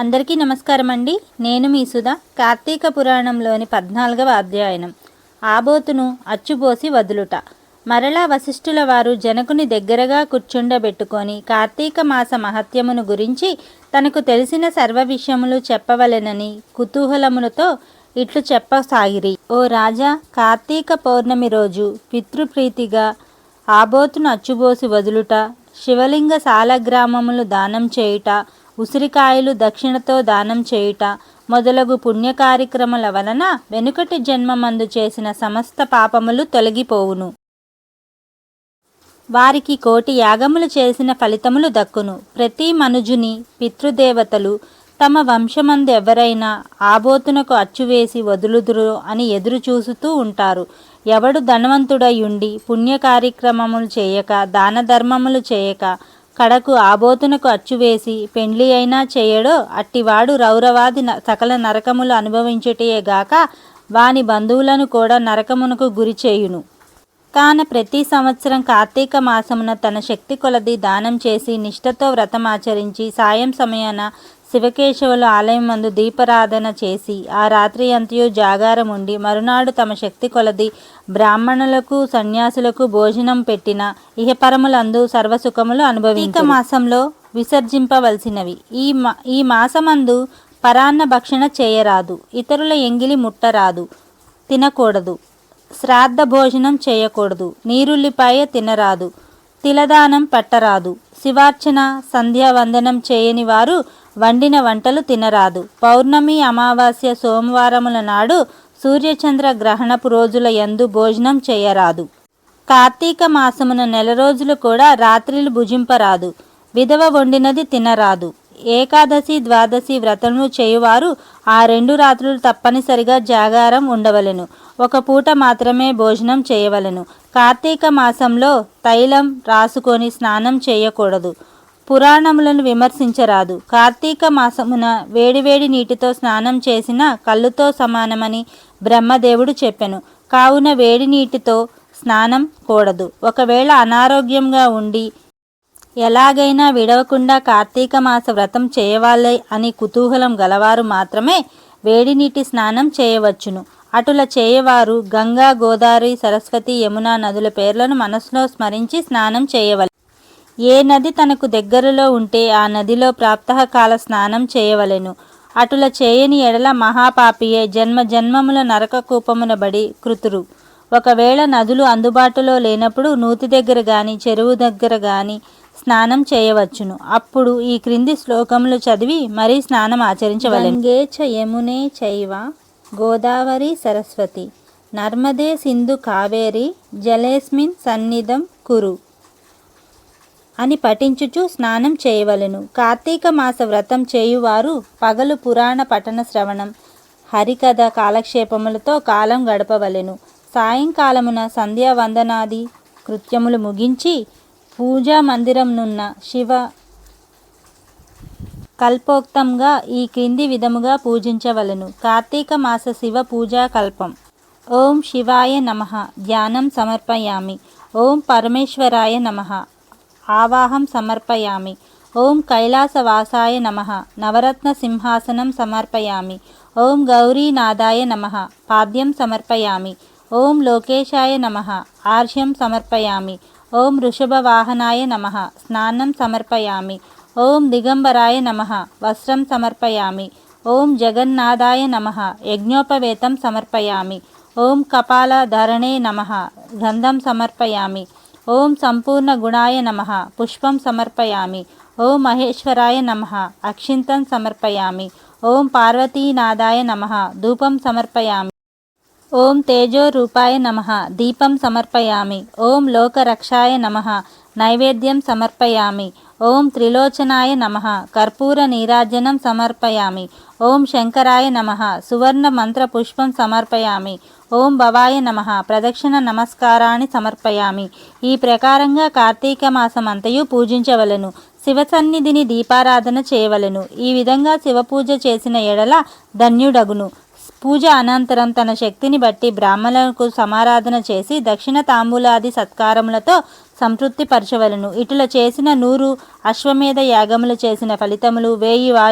అందరికీ నమస్కారం అండి నేను మీ సుధా. కార్తీక పురాణంలోని పద్నాలుగవ అధ్యాయనం. ఆబోతును అచ్చుపోసి వదులుట. మరలా వశిష్ఠుల వారు జనకుని దగ్గరగా కూర్చుండబెట్టుకొని కార్తీక మాస మహత్యమును గురించి తనకు తెలిసిన సర్వ విషయములు చెప్పవలెనని కుతూహలములతో ఇట్లు చెప్పసాగిరి. ఓ రాజా కార్తీక పౌర్ణమి రోజు పితృప్రీతిగా ఆబోతును అచ్చుబోసి వదులుట శివలింగ సాలగ్రామములు దానం చేయుట ఉసిరికాయలు దక్షిణతో దానం చేయుట మొదలగు పుణ్య కార్యక్రమాల వలన వెనుకటి జన్మమందు చేసిన సమస్త పాపములు తొలగిపోవును. వారికి కోటి యాగములు చేసిన ఫలితములు దక్కును. ప్రతి మనుజుని పితృదేవతలు తమ వంశమందు ఎవరైనా ఆబోతునకు అచ్చువేసి వదులుదురు అని ఎదురు చూసుతూ ఉంటారు. ఎవడు ధనవంతుడయుండి పుణ్య కార్యక్రమములు చేయక దాన ధర్మములు చేయక కడకు ఆబోతునకు అచ్చువేసి పెండ్లి అయినా చేయడో అట్టివాడు రౌరవాది న- సకల నరకములు అనుభవించుటయేగాక వాని బంధువులను కూడా నరకమునకు గురి చేయును. కాన ప్రతి సంవత్సరం కార్తీక మాసమున తన శక్తి కొలది దానం చేసి నిష్ఠతో వ్రతమాచరించి సాయం సమయాన శివకేశవుల ఆలయం మందు దీపారాధన చేసి ఆ రాత్రి అంతయు జాగారం ఉండి మరునాడు తమ శక్తి కొలది బ్రాహ్మణులకు సన్యాసులకు భోజనం పెట్టిన ఇహపరములందు సర్వసుఖములు అనుభవించ మాసంలో విసర్జింపవలసినవి. ఈ మా ఈ మాసమందు పరాన్న భక్షణ చేయరాదు. ఇతరుల ఎంగిలి ముట్టరాదు. తినకూడదు. శ్రాద్ధ భోజనం చేయకూడదు. నీరుల్లిపాయ తినరాదు. తిలదానం పట్టరాదు. శివార్చన సంధ్యావందనం చేయని వారు వండిన వంటలు తినరాదు. పౌర్ణమి అమావాస్య సోమవారముల నాడు సూర్యచంద్ర గ్రహణపు రోజుల యందు భోజనం చేయరాదు. కార్తీక మాసమున నెల రోజులు కూడా రాత్రిలు భుజింపరాదు. విధవ వండినది తినరాదు. ఏకాదశి ద్వాదశి వ్రతము చేయువారు ఆ రెండు రాత్రులు తప్పనిసరిగా జాగారం ఉండవలెను. ఒక పూట మాత్రమే భోజనం చేయవలెను. కార్తీక మాసంలో తైలం రాసుకొని స్నానం చేయకూడదు. పురాణములను విమర్శించరాదు. కార్తీక మాసమున వేడివేడి నీటితో స్నానం చేసిన కళ్ళుతో సమానమని బ్రహ్మదేవుడు చెప్పెను. కావున వేడి నీటితో స్నానం కూడదు. ఒకవేళ అనారోగ్యంగా ఉండి ఎలాగైనా విడవకుండా కార్తీక మాస వ్రతం చేయవాలే అని కుతూహలం గలవారు మాత్రమే వేడి నీటి స్నానం చేయవచ్చును. అటుల చేయవారు గంగా గోదావరి సరస్వతి యమున నదుల పేర్లను మనసులో స్మరించి స్నానం చేయవలెను. ఏ నది తనకు దగ్గరలో ఉంటే ఆ నదిలో ప్రాప్తకాల స్నానం చేయవలెను. అటుల చేయని ఎడల మహాపాపియే జన్మ జన్మముల నరక కూపమున బడి కృతురు. ఒకవేళ నదులు అందుబాటులో లేనప్పుడు నూతి దగ్గర గాని చెరువు దగ్గర గాని స్నానం చేయవచ్చును. అప్పుడు ఈ క్రింది శ్లోకములు చదివి మరీ స్నానం ఆచరించవలెను. గంగే చ యమునే చైవ గోదావరి సరస్వతి నర్మదే సింధు కావేరి జలేస్మిన్ సన్నిధం కురు. అని పఠించుచు స్నానం చేయవలెను. కార్తీక మాస వ్రతం చేయువారు పగలు పురాణ పఠన శ్రవణం. హరికథ కాలక్షేపములతో కాలం గడపవలెను. సాయంకాలమున సంధ్యావందనాది కృత్యములు ముగించి పూజా మందిరంనున్న శివ కల్పోక్తంగా ఈ క్రింది విధముగా పూజించవలెను. కార్తీక మాస శివ పూజా కల్పం. ఓం శివాయ నమ. ధ్యానం సమర్పయామి. ఓం పరమేశ్వరాయ నమ. ఆవాహం సమర్పయామి. ఓం కైలాసవాసాయ నమ. నవరత్న సింహాసనం సమర్పయామి. ఓం గౌరీనాథాయ నమ. పాద్యం సమర్పయామి. ఓం లోకేశాయ నమ. ఆర్ష్యం సమర్పయామి. ఓం వృషభవాహనాయ నమ. స్నానం సమర్పయామి. ఓం దిగంబరాయ నమ. వస్త్రం సమర్పయామి. ఓం జగన్నాథాయ నమ. యజ్ఞోపవేతం సమర్పయామి. ఓం కపాలధరణే నమ. గంధం సమర్పయామి. ఓం సంపూర్ణ గుణాయ నమ. పుష్పం సమర్పయామి. ఓం మహేశ్వరాయ నమ. అక్షింతం సమర్పయామి. ఓం పార్వతీనాథాయ నమ. ధూపం సమర్పయామి. ఓం తేజో రూపాయ నమ. దీపం సమర్పయామి. ఓం లోకరక్షాయ నమ. నైవేద్యం సమర్పయామి. ఓం త్రిలోచనాయ నమ. కర్పూర నీరాజనం సమర్పయామి. ఓం శంకరాయ నమ. సువర్ణ మంత్ర పుష్పం సమర్పయామి. ఓం భవాయ నమ. ప్రదక్షిణ నమస్కారాన్ని సమర్పయామి. ఈ ప్రకారంగా కార్తీక మాసమంతయు పూజించవలను. శివ సన్నిధిని దీపారాధన చేయవలను. ఈ విధంగా శివపూజ చేసిన ఎడల ధన్యుడగును. పూజ అనంతరం తన శక్తిని బట్టి బ్రాహ్మణులకు సమారాధన చేసి దక్షిణ తాంబూలాది సత్కారములతో సంతృప్తిపరచవలను. ఇటుల చేసిన నూరు అశ్వమేధ యాగములు చేసిన ఫలితములు వేయి వా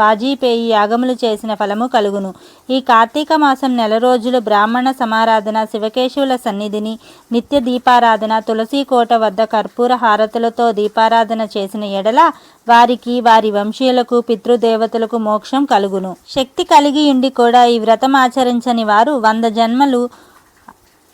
వాజీపేయి యాగములు చేసిన ఫలము కలుగును. ఈ కార్తీక మాసం నెల రోజులు బ్రాహ్మణ సమారాధన శివకేశవుల సన్నిధిని నిత్య దీపారాధన తులసి కోట వద్ద కర్పూర హారతులతో దీపారాధన చేసిన ఎడల వారికి వారి వంశీయులకు పితృదేవతలకు మోక్షం కలుగును. శక్తి కలిగి ఉండి కూడా ఈ వ్రతం ఆచరించని వారు వంద జన్మలు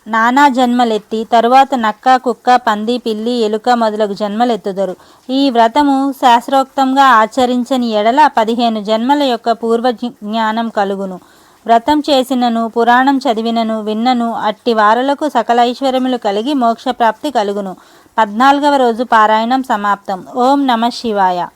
నానా జన్మలెత్తి తరువాత నక్క కుక్క పంది పిల్లి ఎలుక మొదలగు జన్మలెత్తుదరు. ఈ వ్రతము శాస్త్రోక్తంగా ఆచరించని ఎడల పదిహేను జన్మల యొక్క పూర్వ జ్ఞానం కలుగును. వ్రతం చేసినను పురాణం చదివినను విన్నను అట్టి వారలకు సకల ఐశ్వర్యములు కలిగి మోక్షప్రాప్తి కలుగును. పద్నాలుగవ రోజు పారాయణం సమాప్తం. ఓం నమ శివాయ.